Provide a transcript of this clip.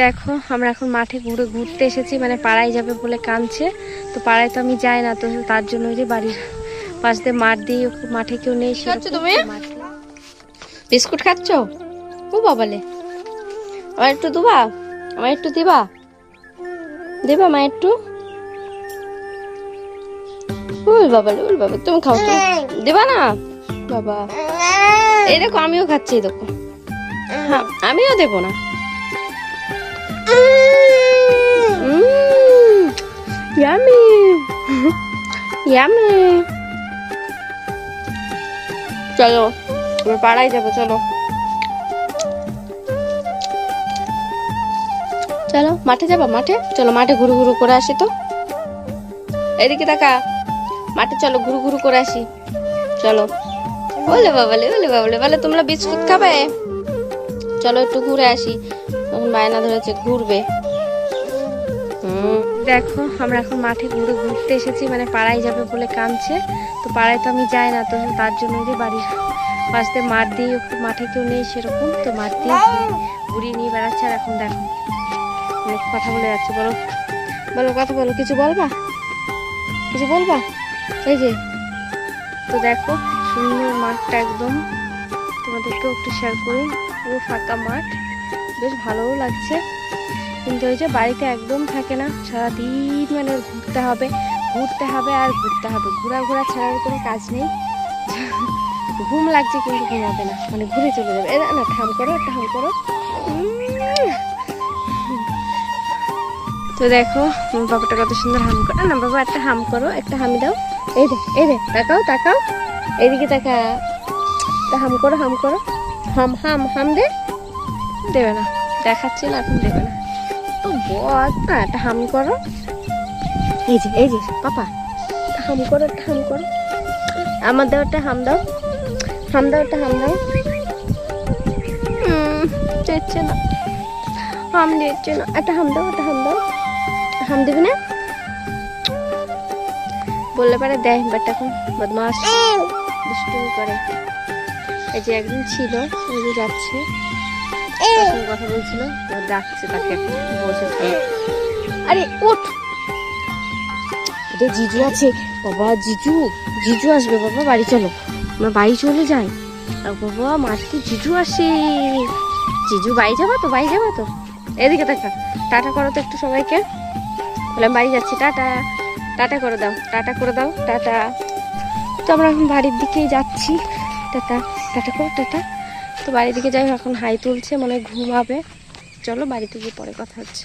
দেখো আমরা এখন মাঠে ঘুরে ঘুরতে এসেছি মানে পাড়ায় যাবে বলে কাঁদছে। তো পাড়ায় তো আমি যাই না তো তার জন্য ওই যে বাড়ির পাশ দিয়ে মাঠ দিয়ে মাঠে কেউ নেই তুমি? বিস্কুট খাচ্ছ? ও বাবালে। আমার একটু দুবা আমার একটু দিবা। দিবা মা একটু। উল বাবালে উল বাবা তুমি খাও তো দিবা না? বাবা। এই দেখো আমিও খাচ্ছি দেখো। হ্যাঁ আমিও দেবো না। ইয়ামি ইয়ামি চলো, আমরা পাড়ায় যাব, চলো। চলো, মাঠে যাব, মাঠে? চলো, মাঠে ঘুরু করে আসি তো। এদিকে তাকা। মাঠে চলো, ঘুরু ঘুরু করে আসি। চলো। বলে বাবালে বলে বাবালে, বলে তোমরা বিস্কুট খাবে? চলো, একটু ঘুরে আসি। তখন বায়না ধরেছে, ঘুরবে। দেখো, আমরা এখন মাঠে ঘুরে ঘুরতে এসেছি মানে পাড়ায় যাবে বলে কাঁদছে। তো পাড়ায় তো আমি যাই না, তো তার জন্য যে বাড়ির পাশে মাঠ দিয়ে মাঠে কেউ নেই সেরকম, তো মাঠ দিয়ে ঘুরিয়ে নিয়ে বেড়াচ্ছে। আর এখন দেখো, অনেক কথা বলে যাচ্ছে। বলো বলো, কথা বলো, কিছু বলবা? কিছু বলবা? এই যে, তো দেখো, সুন্দর মাঠটা একদম। তোমাদেরকেও একটু শেয়ার করি, পুরো ফাঁকা মাঠ। বেশ ভালোও লাগছে। কিন্তু ওই যে বাড়িতে একদম থাকে না, সারাদিন মানে ঘুরতে হবে ঘুরতে হবে আর ঘুরতে হবে। ঘোরা ঘোরা ছাড়ার কোনো কাজ নেই। ঘুম লাগছে কিন্তু ঘুমাবে না মানে ঘুরে চলে যাবে। এ, না ঠাম করো ঠাম করো। তো দেখো বাবাটা কত সুন্দর হাম করো, না বাবা, একটা হাম করো, একটা হামি দাও। এই দে এই দে তাকাও তাকাও। এইদিকে তাকা। হাম করো হাম করো। হাম হাম হাম দে। দেবে না। দেখাচ্ছি না, এখন দেবে না। তো বল না একটা হাম করো। এই যে এই যে, পাপা হাম করো একটা হাম করো। আমার দাও একটা হাম দাও। হাম দাও একটা হাম দাও। দিচ্ছে না। হাম দিচ্ছে না। একটা হাম দাও, একটা হাম দাও। হাম দিবি না? বললে পারে দেয় বাট এখন বদমাস দুষ্টুমি করে। এই যে একদিন ছিল যাচ্ছে। তার কথা বলছিল তো ডাকছে তাকে বসেছে আরে ওঠ এটা জিজু আছে। বাবা জিজু জিজু আসবে বাবা বাড়ি চলো। আমরা বাড়ি চলে যাই। আর বাবা মাঠে জিজু আসে। জিজু বাড়ি যাব তো? বাড়ি যাব তো? এদিকে দেখা। টাটা করো তো একটু সবাইকে। বলে বাড়ি যাচ্ছি টাটা। টাটা করে দাও টাটা করে দাও টাটা। তো আমরা এখন বাড়ির দিকেই যাচ্ছি। টাটা টাটা করো টাটা। তো বাড়ির দিকে যাই এখন হাই তুলছে, মনে ঘুমাবে চলো বাড়িতে গিয়ে পরে কথা হচ্ছে।